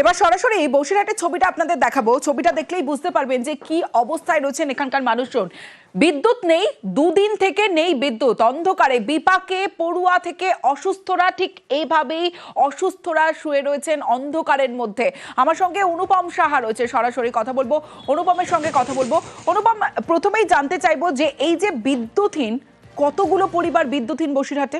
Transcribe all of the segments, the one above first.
এবার সরাসরি এই বসিরহাটের ছবিটা আপনাদের দেখাবো। ছবিটা দেখলেই বুঝতে পারবেন যে কি অবস্থায় রয়েছেন এখানকার মানুষজন। বিদ্যুৎ নেই, দুদিন থেকে নেই বিদ্যুৎ। অন্ধকারে বিপাকে, পড়ুয়া থেকে অসুস্থরা ঠিক এইভাবেই অসুস্থরা শুয়ে রয়েছেন অন্ধকারের মধ্যে। আমার সঙ্গে অনুপম সাহা রয়েছে, সরাসরি কথা বলব। অনুপমের সঙ্গে কথা বলব। অনুপম, প্রথমেই জানতে চাইব যে এই যে বিদ্যুৎহীন, কতগুলো পরিবার বিদ্যুৎহীন বসিরহাটে?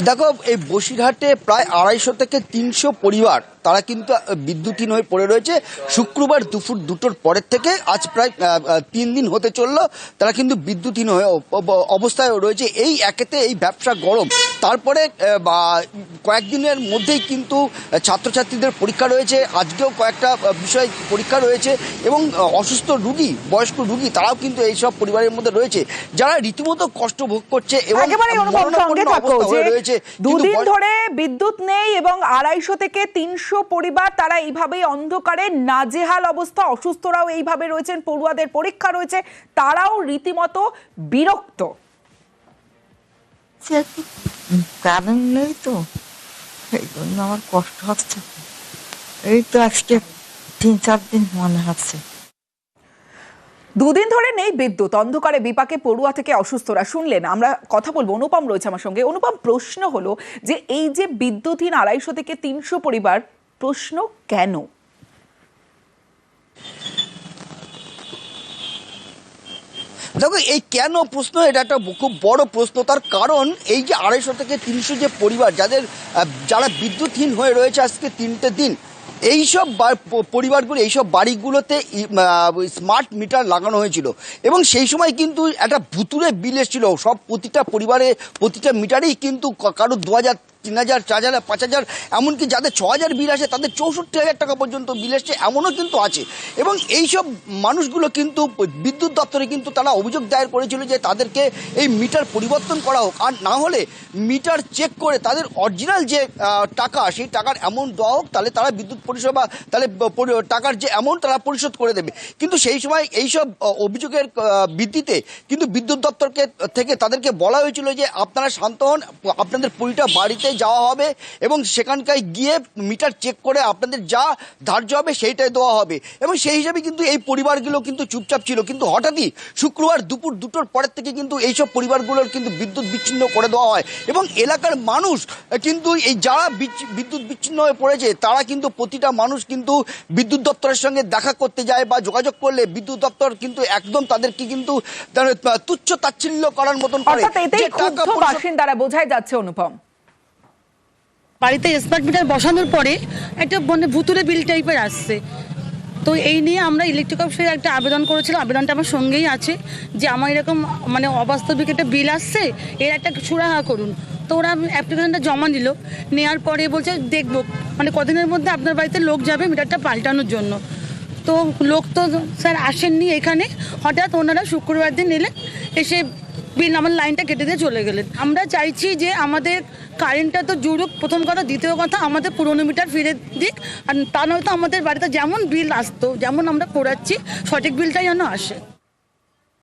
দেখো এই বসিরহাটে প্রায় আড়াইশো থেকে তিনশো পরিবার তারা কিন্তু বিদ্যুৎহীন হয়ে পড়ে রয়েছে। শুক্রবার দুপুর দুটোর পরের থেকে আজ প্রায় তিন দিন হতে চলল। তারা কিন্তু বিদ্যুৎহীন হয়ে অবস্থায় রয়েছে। এই একেতে এই ব্যবসা গরম। তারপরে কয়েকদিনের মধ্যেই কিন্তু ছাত্রছাত্রীদের পরীক্ষা রয়েছে। আজকেও কয়েকটা বিষয় পরীক্ষা রয়েছে। এবং অসুস্থ রুগী বয়স্ক রুগী তারাও কিন্তু এইসব পরিবারের মধ্যে রয়েছে। যারা রীতিমতো কষ্ট ভোগ করছে এবং দুদিন ধরে বিদ্যুৎ নেই এবং আড়াইশো থেকে তিনশো পরিবার তারা এইভাবেই অন্ধকারে নাজেহাল অবস্থা। অসুস্থরাও এইভাবে রয়েছেন পড়ুয়াদের পরীক্ষা রয়েছে তারাও রীতিমতো বিরক্ত। কারেন্ট নেই তো এই জন্য আমার কষ্ট হচ্ছে। এই তো আজকে তিন চার দিন মনে হচ্ছে। দুদিন ধরে নেই বিদ্যুৎ অন্ধকারে বিপাকে পড়ুয়া থেকে অসুস্থরা। শুনলেন আমরা কথা বলব অনুপম রয়েছে আমার সঙ্গে। অনুপম প্রশ্ন হলো যে এই যে বিদ্যুৎহীন আড়াইশো থেকে তিনশো পরিবার প্রশ্ন কেন? দেখো, এই কেন প্রশ্ন, এটা একটা খুব বড় প্রশ্ন। তার কারণ এই যে আড়াইশো থেকে তিনশো যে পরিবার, যাদের যারা বিদ্যুৎহীন হয়ে রয়েছে আজকে তিনটে দিন, এইসব পরিবারগুলো, এইসব বাড়িগুলোতে স্মার্ট মিটার লাগানো হয়েছিল। এবং সেই সময় কিন্তু একটা ভুতুরে বিল এসেছিল। সব প্রতিটা পরিবারে প্রতিটা মিটারেই কিন্তু কারও দু হাজার তিন হাজার, চার হাজার, পাঁচ হাজার, এমনকি যাদের ছ হাজার বিল আসে তাদের চৌষট্টি হাজার টাকা পর্যন্ত বিল এসছে, এমনও কিন্তু আছে। এবং এইসব মানুষগুলো কিন্তু বিদ্যুৎ দপ্তরে কিন্তু তারা অভিযোগ দায়ের করেছিল যে তাদেরকে এই মিটার পরিবর্তন করা হোক। আর না হলে মিটার চেক করে তাদের অরিজিনাল যে টাকা, সেই টাকার অ্যামাউন্ট দেওয়া হোক, তাহলে তারা বিদ্যুৎ পরিষেবা, তাহলে টাকার যে অ্যামাউন্ট তারা পরিশোধ করে দেবে। কিন্তু সেই সময় এইসব অভিযোগের ভিত্তিতে কিন্তু বিদ্যুৎ দপ্তরকে থেকে তাদেরকে বলা হয়েছিল যে আপনারা শান্ত হন, আপনাদের পুরিটা বাড়িতে যাওয়া হবে এবং সেখানকার গিয়ে মিটার চেক করে আপনাদের যা ধার্য হবে সেইটাই দেওয়া হবে। এবং সেই হিসাবে কিন্তু এই পরিবারগুলো কিন্তু চুপচাপ ছিল। কিন্তু হঠাৎই শুক্রবার দুপুর দুটোর পরের থেকে কিন্তু এইসব পরিবারগুলোর কিন্তু বিদ্যুৎ বিচ্ছিন্ন করে দেওয়া হয় এবং এলাকার মানুষ কিন্তু এই যারা বিদ্যুৎ বিচ্ছিন্ন হয়ে পড়েছে তারা কিন্তু প্রতিটা মানুষ কিন্তু বিদ্যুৎ দপ্তরের সঙ্গে দেখা করতে যায় বা যোগাযোগ করলে বিদ্যুৎ দপ্তর কিন্তু একদম তাদেরকে কিন্তু তুচ্ছ তাচ্ছিল্য করার মতন করে বাসিন্দারা বোঝাই যাচ্ছে অনুপম। বাড়িতে স্মার্ট মিটার বসানোর পরে একটা মানে ভুতুরে বিল টাইপের আসছে। তো এই নিয়ে আমরা ইলেকট্রিক অফিসে একটা আবেদন করেছিলাম। আবেদনটা আমার সঙ্গেই আছে যে আমার এরকম মানে অবাস্তবিক একটা বিল আসছে, এর একটা সুরাহা করুন। তো ওরা অ্যাপ্লিকেশনটা জমা নিল। নেওয়ার পরে বলছে, দেখব। মানে কদিনের মধ্যে আপনার বাড়িতে লোক যাবে মিটারটা পাল্টানোর জন্য। তো লোক তো স্যার আসেননি এখানে। হঠাৎ ওনারা শুক্রবার দিন এলেন এসে বিল আমার লাইনটা কেটে দিয়ে চলে গেলেন। আমরা চাইছি যে আমাদের কারেন্টটা তো জুড়ুক, প্রথম কথা। দ্বিতীয় কথা, আমাদের পুরোনো মিটার ফিরে দিক। আর তা নয়তো আমাদের বাড়িতে যেমন বিল আসতো, যেমন আমরা করাচ্ছি, সঠিক বিলটাই যেন আসে।